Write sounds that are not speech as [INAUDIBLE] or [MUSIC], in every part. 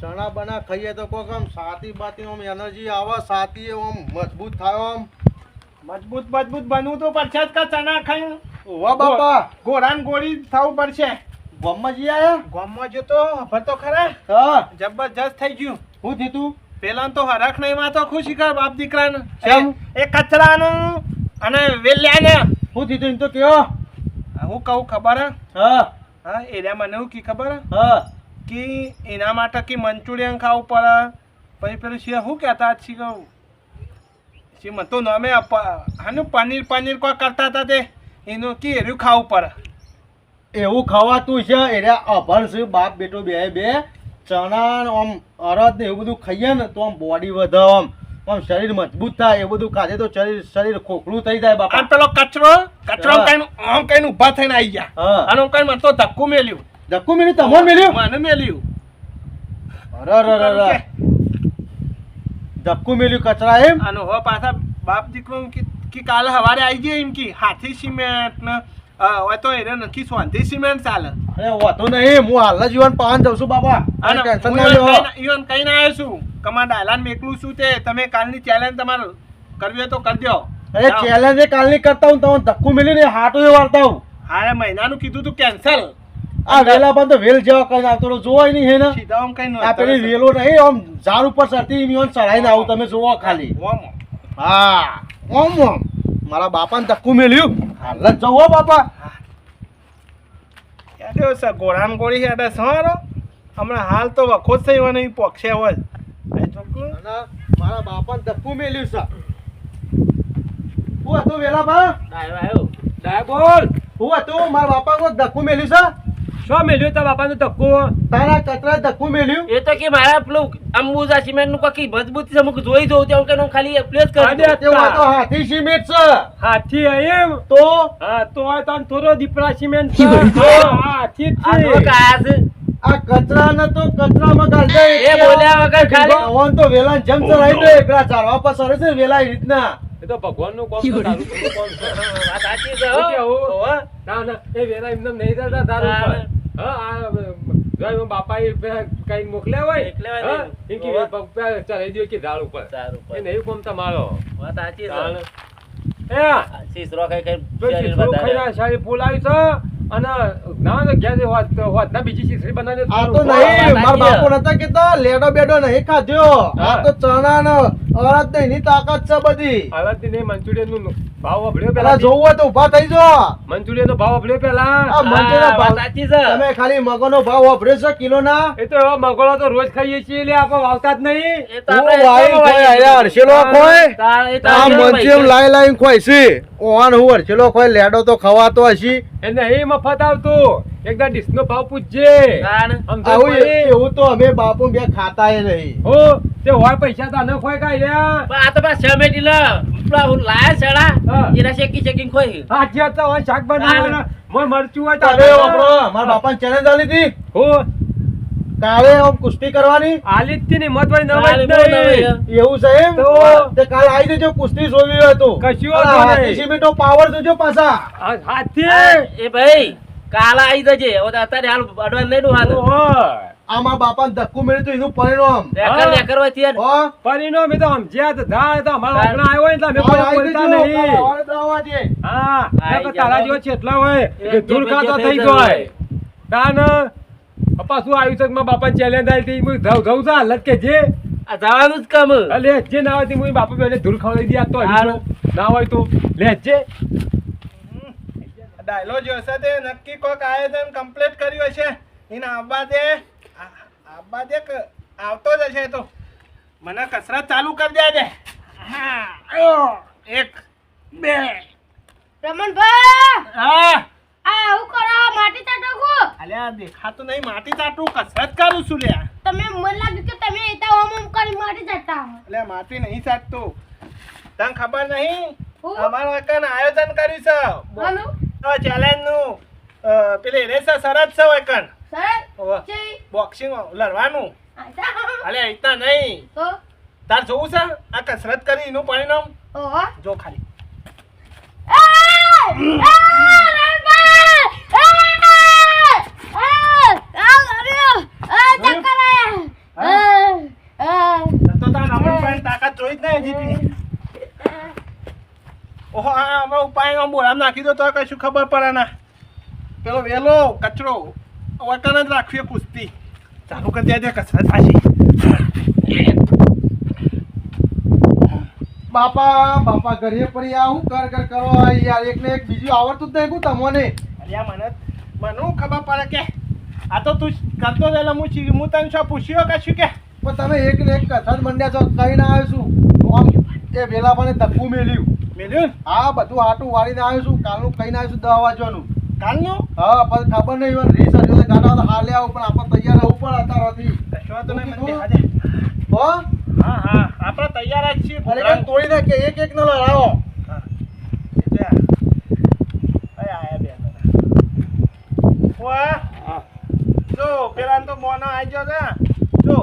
ચણા બના ખાઈએ તો કોક આમ સાતી બાતી આમ એનર્જી આવે સાતી આમ મજબૂત થાય આમ. મજબૂત મજબૂત બનવું તો પડશે જ કા ચણા ખાય વાહ બાપા. ગોરાન ગોળી થવું પડશે. ગોમમાં જઈ આયા ગોમમાં જો તો ખબર તો ખરા. હા. જબરજસ્ત થઈ ગયું. શું થયું પેલા તો હરખ નહીં માં તો ખુશી કર બાપ દીકરાને. કેમ? એ કચરાનું અને વેલ્યાને. હું થયું તું તો કયો? હું કહું ખબર હે? હા. હા એરિયા મને એવું કી ખબર હા? કે એના માટે કે મંચુરિયન ખાવું પડે. પછી પેલું છે શું કહેતા છી કહું? શી મને તો નામે હાનું પનીર પનીર કોઈ કરતા હતા તે. એનું કે એર્યું ખાવું પડે. એવું ખાવાતું છે એટલે અભણ છે બાપ બેટો બે બે. ચણા આમ અરદ ને એવું બધું ખાઈએ ને તો આમ બોડી વધે આમ. આમ શરીર મજબૂત થાય એ બધું ખાધે તો શરીર શરીર ખોખલું થઈ જાય બાપા. પેલો કચરો કચરો. કઈ આમ કઈ ઊભા થઈને આવી ગયા. અને કઈ મને તો ધક્કું મેલ્યું. ધક્કુ મેલ્યું? તમને મેલ્યું? મને મેલ્યું. અરે અરે અરે કચરા એમ? અને હો પાછા બાપ દીકરો કે કાલે સવારે આવી જાય એમ કે હાથી સિમેન્ટ ને હવે તો એને નથી સોંધી સિમેન્ટ ચાલે. અરે વાતો નહીં હું હાલના જીવન પાન જઉં છું બાબા. અને ટેન્શન ના આવ્યો છું. કમા ડાયલાન મેકલું છું તે. તમે કાલની ચેલેન્જ તમારે કરવી હોય તો કરી દો. અરે ચેલેન્જ એ કાલની કરતા હું તમને ધક્કુ મિલી ને હાટું એ વાળતા હું હારે મહિનાનું કીધું તું કેન્સલ આ વેલા પણ વેલ જેવા કઈ આવતો જોવાય નહીં હે ને? સીધા આમ કઈ આ પેલી વેલો નહીં આમ ઝાડ ઉપર ચડતી એમ ચડાઈને આવું તમે જોવો ખાલી. હા ઓમ ઓમ. મારા બાપાને ધક્કુ મેલ્યું. હાલ જ જવો બાપા. હેડ્યો છે ગોળામ ગોળી હેડે સવારો હમણાં હાલ તો વખો જ થઈ નહીં પોક્ષે હોય. મારા બાપા ધક્કું મેલ્યું છે. હું હતું વેલા બા ડાય બોલ. હું હતું? મારા બાપા કોઈ ધક્કુ મેલ્યું છે? શું મેલ્યું તા બાપાનું ધક્કો? તારા કચરા ધક્કુ મેલ્યું? એ તો કે મારા પેલું અંબુજા સિમેન્ટનું કકી મજબૂતી છે મુક જોઈ દઉં ત્યાં કે ખાલી પ્લેસ કરી અરે, દઉં. તેવું આ તો હાથી સિમેન્ટ છે. હાથી એમ? તો? હા તો આ તને થોડો દીપડા સિમેન્ટ [LAUGHS] હા, હાથી જ આ છે. કાયા છે. આ કચરાને તો દે એ બોલ્યા વગર ખાલી ભગવાન તો વેલા જમ ચડાવી દે પેલા ચારવા પર છે વેલા એ રીતના. એ ભગવાનનું કોમ તારું કોમ વાત સાચી છે, હો. ના ના એ વેરા એમને નહીં થતા તારું હા આ બાપા એ કઈ મોકલ્યા હોય ચડાઈ દો કે ઝાડ ઉપર. સારું એ પણ. નહીં કોમ તમારો. વાત સાચી છે. તાણ. એ આ. શીશરો ખાઈ ખાઈ તો શરીર શીશડું વધારે. ખાઈને સારી ફૂલાવી છે અને ના ના ઘેર હોત તો ના બીજી શીશડી બનાવી આ તો નહીં મારા બાપુ નતા કેતા લેડો બેડો નહીં ખાધ્યો. આ તો ચણા ને અડદ ને તાકાત છે બધી. હાલતથી નહીં મંચુરિયનનું ભાવ વાપર્યો પેલા પેલા તો ઊભા થઈ જાઓ. મંચુરિયન નો ભાવ વાપર્યો પેલા. આ મંદિરનો ભાવ સાચી છે. તમે ખાલી મગનો ભાવ વાપર્યો છે કિલો ના એ તો એવા મગળો તો રોજ ખાઈએ છીએ એટલે આપણે વાવતા જ નહીં. એ તો આપણે હરશેલો ખોય? આ આપણે લાઈ લાઈ ખોય છે. ઓન હું હરશેલો ખોય લેડો તો ખવાતો હશે. એ નહીં મફત આવતું. એકદા ડીશ નો ભાવ પૂછજે. આવું એવું તો અમે બાપુ બે ખાતાય નહીં. હો તે હોય પૈસા તો ન ખોય કાઈ લ્યા. આ તો પેલા સમેટી લે. લાયા છેડા, એના શેકી શેકી ખોઈ. હાચી વાત તો હોય શાક બનાવવાના. મોય મરચું હોય તો અરે આપણે- મારા બાપાને ચેલેન્જ આલી હતી. હો કાલે આમ કુસ્તી કરવાની? આલિત્ય તી ની તારે બહુ નવાઈ એવું છે એમ? તો? તે કાલ આવી જજો કુસ્તી જોવી હોય તો. કશું. સિમેન્ટનો પાવર જોજો પાછા. હાથી. એ ભાઈ કાલ આવી જજે. અત્યારે હાલ અડવાન્સ નહીં ડું હાલ ઓય. આ મારા બાપાને મળ્યું તો એનું પરિણામ. લેકર. લેકર હોય ત્યારે. પરિણામ એ તો સમજ્યા તો ધા, તો અમારા આપણા આવ્યો હોય એટલે મે કોઈ બોલતા નહીં. હા. તારા જેવો છેટલા હોય કે ધૂળ ખાતા થઈ જાય. જાય. પાછું આવ્યું છે મારા બાપાને ચેલેન્જ આવી હતી. હું ધવ ધવ હાલત કે જે. આ જવાનું જ કામ. અલે જે ના હોય તે હું બાપા બેને ધૂળ ખવડાવી દે આ તો ના હોય તો. લેજે ડાયલો જો હશે તે નક્કી કોક આયોજન કમ્પ્લીટ કર્યું હશે. એને આવવા દે આવવા દે આવતો જ હશે તો. મને કસરત ચાલુ કરી દેજે હા. એક બે. રમણભાઈ! હા. આવું કરો માટી ચાટકો. અલ્યા દેખાતું નહીં માટી ચાટું કસરત કરું છું લ્યા તમે મને લાગ્યું કે તમે એતા ઓમ ઓમ કરી માટી ચાટતા. માટી નહીં ચાટતું. તને ખબર નહીં? હું? એકન આયોજન કર્યું છે. હાલો. ચેલેન્જનું પેલી રેસ શરત છે એકન સર બોક્સિંગ લડવાનું. આજા. અલે ઇતના નહીં. તાર જોવું છે? આ કસરત કરી એનું પરિણામ? જો ખાલી. તો તાર રમણભાઈની તાકાત જોઈ જ નહીં હજી તી. ઓહો આ અમે ઉપાય આમ બોલામ નાખી દો તો કશું ખબર પડે ના. પેલો વેલો કચરો વતન જ રાખીએ કુસ્તી ચાલુ કરી દે દે કસરત પાછી. બાપા બાપા ઘરે પડી આ હું કર. કર યાર એકને એક બીજું આવડતું જ નહીં કહું તમને. અલ્યા મને મને ખબર પડે કે આ તો તું કરતો જ એટલે હું હું તને શું પૂછ્યો કશું કે? પણ તમે એક ને એક કથા મંડ્યા છો કઈ ના આવ્યો છું? આમ એ વેલા મને ધક્કું મેલ્યું. મેલ્યું? હા બધું આટું વાળીને આવ્યો છું કાલનું કઈ ના આવ્યું છું દવા વાંચવાનું કાલનું? હા પણ ખબર નહીં હોય રીસ હજુ તો ગાડા હાલે આવું પણ આપણે તૈયાર રહેવું પણ અત્યારથી તો નહીં. હો હા? હા આપણે તૈયાર જ છીએ અને તોડી નાખે એક એક નો લડાવો. હા. એટલે અહીં આયા બે જણા. ઓય, જો પેલા તો મોનો આવી ગયો છે. જો.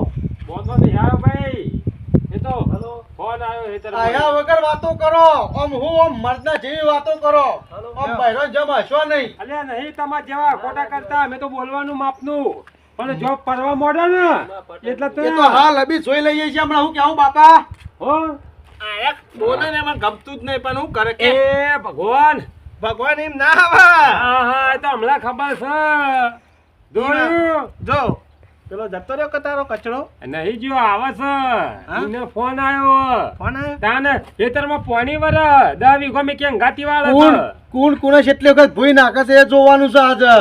મોનો નહીં આવ્યો ભાઈ. એ તો ફોન આવ્યો એ તરફ આયા વગર વાતો કરો. આમ હું આમ મર્દના જેવી વાતો કરો. આમ બહેરો જમ હશો નહીં. અલ્યા નહીં તમાર જેવા ખોટા કરતા મે તો બોલવાનું માપનું. પણ જો પરવા મોડો ને એટલે તો એ તો હાલ અભી જોઈ લઈએ છીએ. હમણાં હું કેવું બાપા? હો. આયા બોલે ને એમાં ગમતું જ નહીં પણ હું કરે કે એ ભગવાન. ભગવાન એમ ના આવે. હા હા એ તો હમણાં ખબર છે. જો. પેલો જતો રહ્યો કતારો કચરો? નહીં જો આવે છે. એને ફોન આવ્યો. કોણ આવ્યો? તાને ખેતરમાં પોણી વર. દસ વીઘો મેં ક્યાં ગાતી વાળા કુણ? કુણ? કુણે કેટલી વખત ભૂઈ નાખે છે એ જોવાનું છે આજે.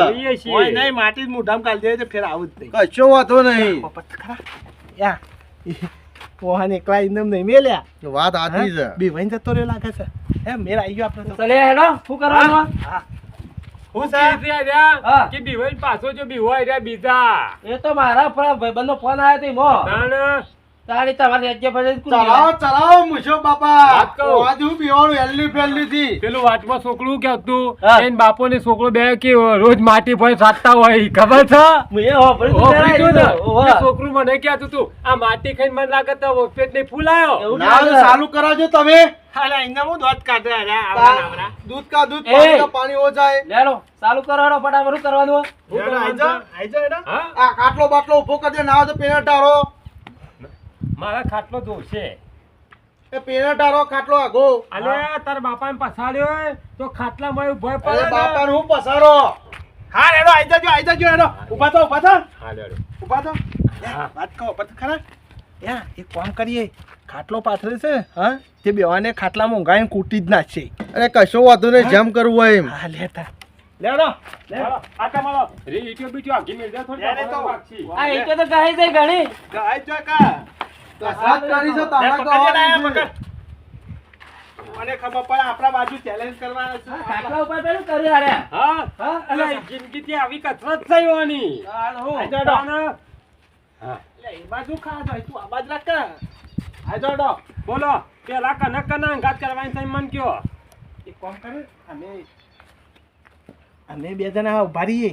જોઈએ નહીં માટી જ મોઢામાં કાઢી દે તો ફેર આવું જ નહીં. કશો વાંધો નહીં. યા. પોહાને એકલા ઇન્દમ નહીં મેલ્યા. વાત આતી છે. બે જતો રહ્યો લાગે છે. હે મેળ આવી ગયો આપણે તો. ચલે હેડો શું કરવાનું? હા. હું કે બીવાઈ પાછો જો બીવાઈ રહ્યા બીજા. એ તો મારા ભાઈબંધનો ફોન આવ્યો તો મો તાને તારી તમારે રાજ્ય પર ચલાવો ચલાવો મુશો બાપા. વાત કહું. આજે હું પીવાનું એલ્લી પેલ્લી થી. પેલું વાતમાં છોકરું કે હતું? એન બાપો ને છોકરો બે કે રોજ માટી ભોય સાટતા હોય ખબર છે? ને? છોકરું મને કે હતું આ માટી ખાઈને મને લાગે તો પેટ નહીં ફૂલાયો. ના ચાલુ કરાવજો તમે. હાલા ઇન્દમ હું દોત કાઢે આવડા દૂધ કા દૂધ પાણી કા પાણી હો જાય. લેલો ચાલુ કરો હેડો ફટાફટ કરવા દો આઈ જા. આઈ જા એડા આ કાટલો બાટલો ઊભો કરી દે ના તો પેને ટારો મારા ખાટલો જોશે. એ પેને ટારો ખાટલો આગો. અલે તારા બાપાને પછાડ્યો હોય તો ખાટલામાં એવું ભય પડે બાપા હું પસારો હા એનો આઈ જાજો આઈ જાજો એનો ઊભા થો ઊભા થો. હા, લેડો. ઊભા થો. યા, હા. વાત કહો પછી ખરા? યા એક કામ કરીએ. ખાટલો પાથરે છે હા? તે બેવાને ખાટલામાં ઊંઘાઈને કૂટી જ નાખશે. અરે કશો વાંધો નહીં જેમ કરવું હોય એમ. હા લેતા લેડો લેડો આટા મારો. રે ઈટીઓ બીટીઓ આગી મેલ દે થોડી તો. આ એક તો ગાઈ જાય ઘણી. ગાઈ જો કા? કસરત કરી છે તમે તમારે પકડ લે, તો પકડ. મને ખબર પડે આપણા બાજુ ચેલેન્જ કરવાના છે ખાટલા ઉપર પેલું કરી હારે હા હા? અલે જિંદગીથી આવી કસરત થઈ હોવાની. હાલ હું. આઈ જાડો. તાને. હા. એ બાજુ ખા તું આ બાજુ રાખ કા. આઈ બોલો પેલા કનક કના ઘાત કરવાની છે મન કયો એક કામ કરે અમે અમે બે જણા ઊભા રહીએ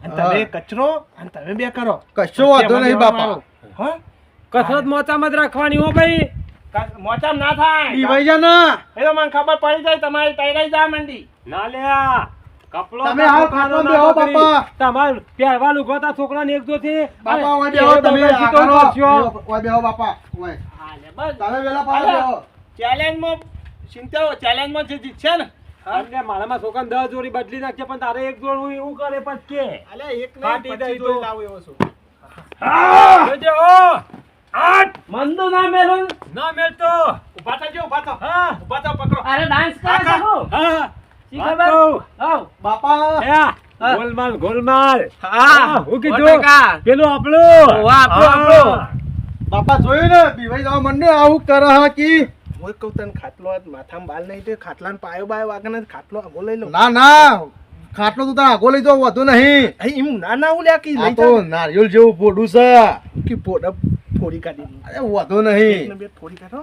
અને તમે કચરો અને તમે બે કરો કશો વાંધો નહીં બાપા હા કસરત મોચામાં જ રાખવાની હો ભાઈ. મોચામ ના થાય. દીવાઈ જા ના એ તો મને ખબર પડી જાય તમારી તૈયારી જા મંડી. ના લ્યા કપલો તમે હાલ ખાટલો બેહો બાપા. તમાર પહેરવા લુગોતા છોકરાને એક જોથી બાપા ઓય બેહો તમે બગડથી આ તો કરો. કરશો. ઓય બેહો બાપા ઓય. હા બસ. તમે વેલા પાછા બેહો ચેલેન્જમાં ચિંતા ચેલેન્જમાં જે જીતશે ને અમને મારામાં છોકરાને દસ જોડી બદલી નાખશે પણ તારે એક જોડ હું એવું કરે પછી કે. અલે એક નહીં ફાટી પચીસ તો. જોડી એવો છું. જોજે હો. આઠ! મંદુ ના મેલું. ના મેલતો. ઊભા થજો ઊભા થો. હા. ઊભા થો પકડો. અરે ડાન્સ કરે. શકું હા. શી વાત ખબર કહું. બાપા. હા, હા. ગોલમાલ ગોલમાલ. હા. હું કીધું. પેલું આપણું. ઓવા, આપણું, આપણું. બાપા જોયું ને? દીવાઈ જવા મંડે આવું કરે હા કી. હું કહું તને ખાટલો માથામાં બાલ નહીં તે ખાટલાને પાયો બાયો વાગે ને ખાટલો આગો લઈ લો. ના ના. ખાટલો તો તાર આગો લઈ જાવ વધુ નહીં. એમ ના ના ઉલ્યા કી લઈ તો નારિયેલ જેવું પોડું છે. કે પોડા થોડી કાઢી અરે વધુ નહીં. બે ફોડી કાઢો.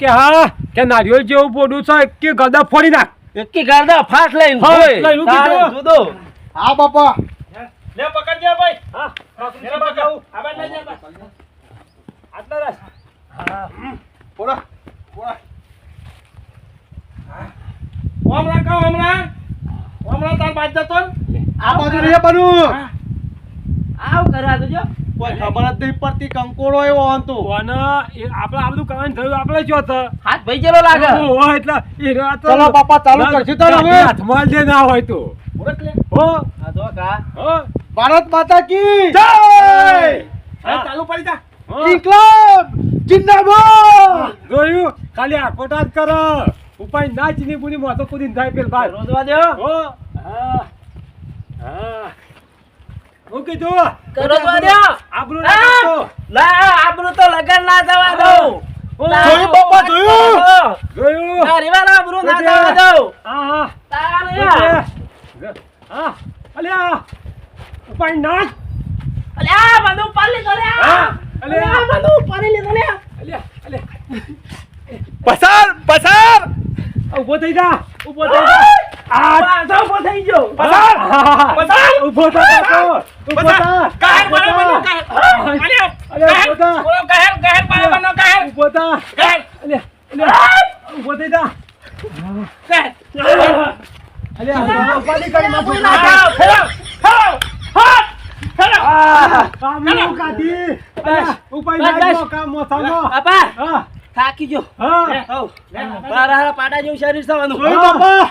કે હા કે નારિયેળ જેવું પોડું છે કે ગદા ફોડી નાખ. એકી ગાળદા ફાટ લઈને થયો. જુદો. હા બાપા. લે પકડજે ભાઈ. હા લે પકડ. આ બાજુ લઈ જા. આટલા રાખ. પોડા પોરા હા. ઓમરા કા ઓમરા ઓમરા તાર બાજ જતો આ બાજુ નહીં બનવું આવ કરવા તો જો કોઈ નહીં કંકોડો એવો આમ અને કોને એ આપણે આ બધું કરવાનું થયું આપણે જો હાથ ભાઈ જેલો લાગે. ઓહો, એટલે એ રાત તો- ચલો બાપા, ચાલુ કરશું તો હવે. હાથમાં જે ના હોય તો. હો. આ તો કા. હો. ભારત માતા કી જય! હવે ચાલુ પડી જા. હો. ઇન્કલાબ! જિંદાબાદ! જોયું? ખાલી આકોટા જ કરો. ઉપાય ના ચીની બુની મોતો કુદી થાય પેલ બાર. રોજવા દે હો. હા. હા. હું કીધું કરો તો દો આબરૂ ના! કરતો. ના આબરૂ તો લગન ના જવા દઉં હો. જોયું બાપા, જોયું? જોયું? ના રેવાના આબરૂ ના? જવા દઉં હા હા. તારે હા. અલ્યા. ઉપાય ના અલ્યા બધું પાલી તો લે અલ્યા. અલ્યા બધું પાલી લીધું લે અલ્યા અલ્યા. પસાર પસાર. ઊભો થઈ જા ઊભો થઈ જા આ પાછો ઊભો થઈ ગયો પસાર! પસાર! ઊભો થા પાછો ઊભો થા. કાહેર બને બનો. કાહેર અલ્યા અલ્યા, ઊભો થા. બોલો કાહેર કાહેર બને બનો કાહેર ઊભો થા. કાહેર અલે અલે ઊભો થઈ જા કાહેર અલ્યા ઉપાડી કરી. હા હેલો હેલો હા! હેલો કામનું કાઢી. બસ, ના બસ. કામ મોસાનો. આપા હા. થાકી ગયો હા હઉ હારા પાડા જેવું શરીર થવાનું. જોયું બાપા?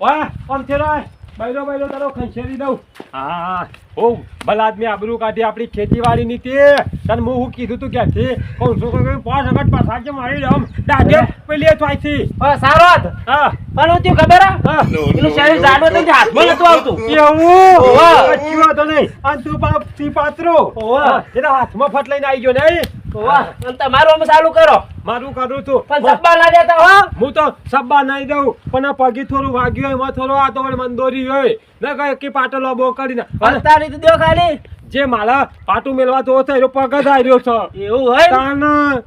વાહ, આમ છે રાય. બૈરો બૈરો તારો ખંચેરી દઉં. હા હા ઓ ભલા આદમી આબરૂ કાઢી આપણી ખેતીવાડી ની તે. તને હું શું કીધું તું ક્યાંથી? કોણ શું કહ્યું પાંચ હગટ પાછા કે મારી રમ દાઢે પેલી એ ચોઈથી થી સારો. હા. પણ હું ખબર હા? એનું શરીર જાડો તો ને હાથમાં નતું આવતું? એવું ઓવા. કીવા તો નહીં. અને તું પાછો તી પાત્રો ઓવા. હા, એના હાથમાં ફટ લઈને આવી ગયો અને તમારું આમ ચાલુ કરો. મારું કરું છું. પણ સબ્બા ના દેતા હો. હું તો સબ્બા નહીં દઉં પણ આ પગી થોડું વાગ્યું હોય એમાં થોડો આ તો મંદોરી હોય. ને કઈ કે પાટો લોબો કરીને. અને હસતા નહીં તો દો ખાલી. જે મારા પાટું મેલવા તો થાય એનો પગ જ આવ્યો છે. એવું હોય? તાન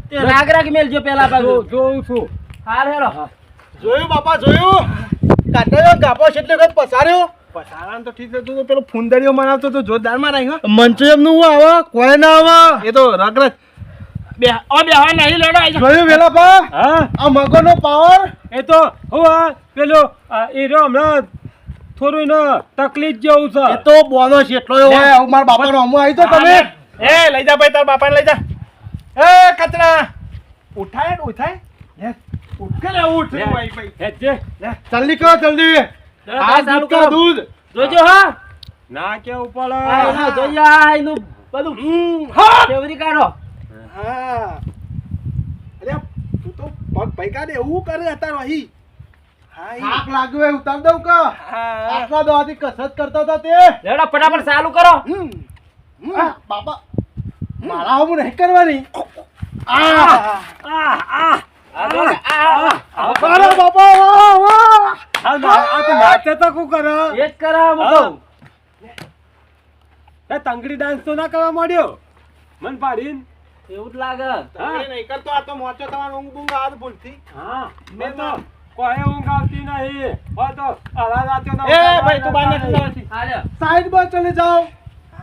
તે રાગ રાગ મેલજો પેલા પાછું જોઉં છું. હાર હેરો જોયું બાપા જોયું? કાઢ્યો ગાપો છે એટલે કઈ પસાર્યો? પસારાન તો ઠીક હતું પેલો ફુંદરીઓ મનાવતો તો જોરદારમાં રહ્યો મંચમનું આવો કોઈ ના આવો? એ તો રગરજ બે ઓ બે હા નહીં લેડો જોયું વેલા પા? હા. આ મગનો પાવર? એ તો હું પેલો આ હમણાં થોડું એને તકલીફ જેવું છે. એ તો બોનો છે એટલો હોય હવે મારા બાપાનો અમો આવી તો તમે. એ લઈ જા ભાઈ તાર બાપાને લઈ જા. એ કચરા. ઉઠાય ને ઉઠાય. લે ઉઠ કે લે ઉઠ. લે. ભાઈ. જલ્દી કરો જલ્દી. આ દૂધ કા દૂધ. જોજો હા. ના કેવું પડે? જોયા એનું બધું. હમ, હા. ફેવરી કાઢો હા અરે તું તો પગ પૈકા દે એવું કરે અત્યારે અહીં. થાક લાગ્યો હોય ઉતાર દઉં કા? આટલા દોવાથી કસરત કરતા હતા તે? લેડો ફટાફટ ચાલુ કરો. બાપા. મારા હું નહીં કરવાની. આ આ આ આ આ જો, આ, આ, મારા બાપા વાહ વાહ. આ ના- આ તો નાચે તો શું કરે? એ જ કરાવ હું કહું. એ તંગડી ડાન્સ તો ના કરવા માંડ્યો. મન પાડીને એવું જ લાગે. નહીં કરતો આ તો મોચો તમારો ઊંઘ બૂંઘ આવે ભૂલથી. હા મેં તો કોઈ ઊંઘ આવતી નહીં. હોય તો અલા રાતે ના એ ભાઈ તું. સાઈડ પર ચલે જાઓ.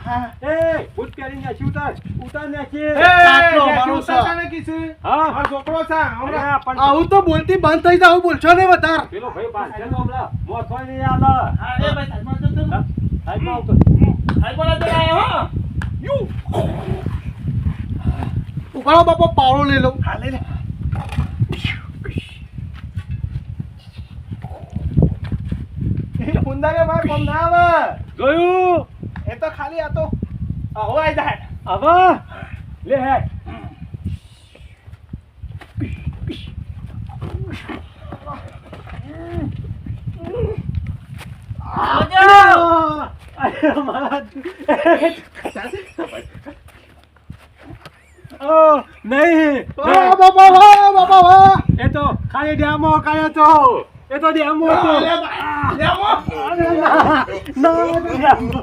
હા. એ બૂટ પહેરી નાખી ઉતાર. ઉતાર ને. હા. છોકરો છે હમણાં. આવું તો બોલતી બંધ થઈ જાવ બોલશો ને વધાર. પેલો ભાઈ બાંધેલો હમણાં. મોથોય નહીં આલે. હા, એ ભાઈ સાઈડમાં સાઈડમાં આવતો. સાઈડમાં યુ. ઉપાડો બાપા પાવડો લઈ લઉં. હા, લઈ લે. એ ફુંદારે કોમ ના આવે. જોયું એ તો ખાલી આ તો. આવો આઈ જાય હવે લે હે જોજો. અરે મારા ઓ નહીં. બાપા વાહ બાપા વાહ એ તો ખાલી ડેમો કાયો તો. એ તો ડેમો હતો ડેમો ના ડેમો.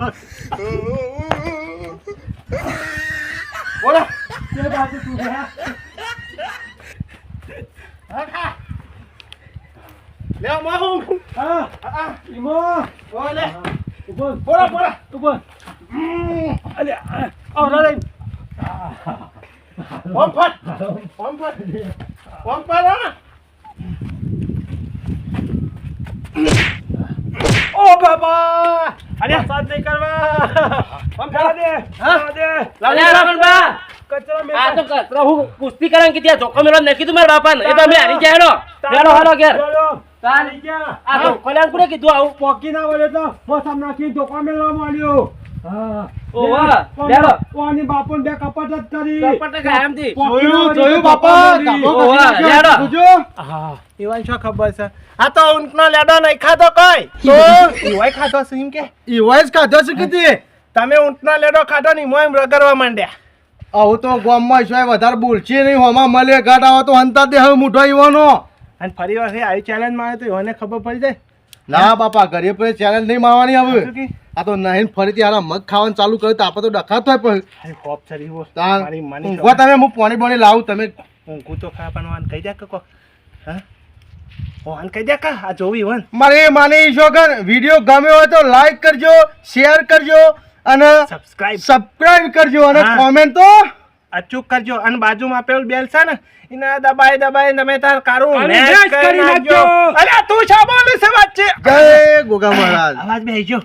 બોલા. તે બાજુ તું હા, ખા. લે મો હું? હા હા, ઈમો. હા. ઉપર બોલો બોલો. ઉપર અલે રે ઓમ ફટ હો. ઓ બાબા અરે વરસાદ નહીં કરવા જવા દે જવા દે લાવજે રમણબા. કચરો મેં આ તો કચરો હું કુસ્તી કરાંગ કે ત્યાં ધોકો મેળવા નથી કીધું મારા બાપાને એ તો અમે હારી ગયા હેડો હેડો હેડો ઘેર તારી ગયા આ લેવાનું કીધું આવું પોકી ના વળે તો મોસમ નાખી ધોકા મેળવા માંડ્યો હા. ઓ વાહ, કોને- લેડો. કોની બાપુને બે કપટ જ કરી. કપટે કાયમથી. પોકી જોયું જોયું બાપા. લેડો. જોજો. હા. ઈવાન શું ખબર છે? આ તો ઊંટનો લેડો નહીં ખાધો કોઈ. તો ઈવાય ખાધો છે એમ કે? ઈવાય જ ખાધો છે કીધી તમે ઊંટનો લેડો ખાધો નહીં મોય એમ રગડવા માંડ્યા. આવું તો ગામમાં છે વધારે બોલશે નહીં હોમાં મળે ગાટ આવો તો હંતા દે હવે મૂઠો ઈવાનો. અને ફરી વાર આવી ચેલેન્જમાં આવે તો એને ખબર પડી જાય. ના બાપા ઘરે પછી ચેલેન્જ નહીં મારવાની હવે. આ તો નહીં ફરીથી હારા મગ ખાવાનું ચાલુ કર્યું તો આપણે તો ડખા થાય પણ હો ઊંઘવા તમે હું પાણી બોણી લાવું તમે ઊંઘું તો ખા પણ વાન કહી દે કે કો. હા? વાન કહી દે કા આ જોવી વન મારી માની શોગન વીડિયો ગમ્યો હોય તો લાઈક કરજો શેર કરજો અને સબસ્ક્રાઇબ સબસ્ક્રાઇબ કરજો અને કોમેન્ટ તો અચૂક કરજો. અને બાજુમાં આપેલું બેલ છે ને એને દબાઈ દબાઈ તમે તાર કારું મેચ કરી નાખજો. અરે તું શા બોલે છે. વચ્ચે જય ગોગા મહારાજ. અવાજ બેસજો.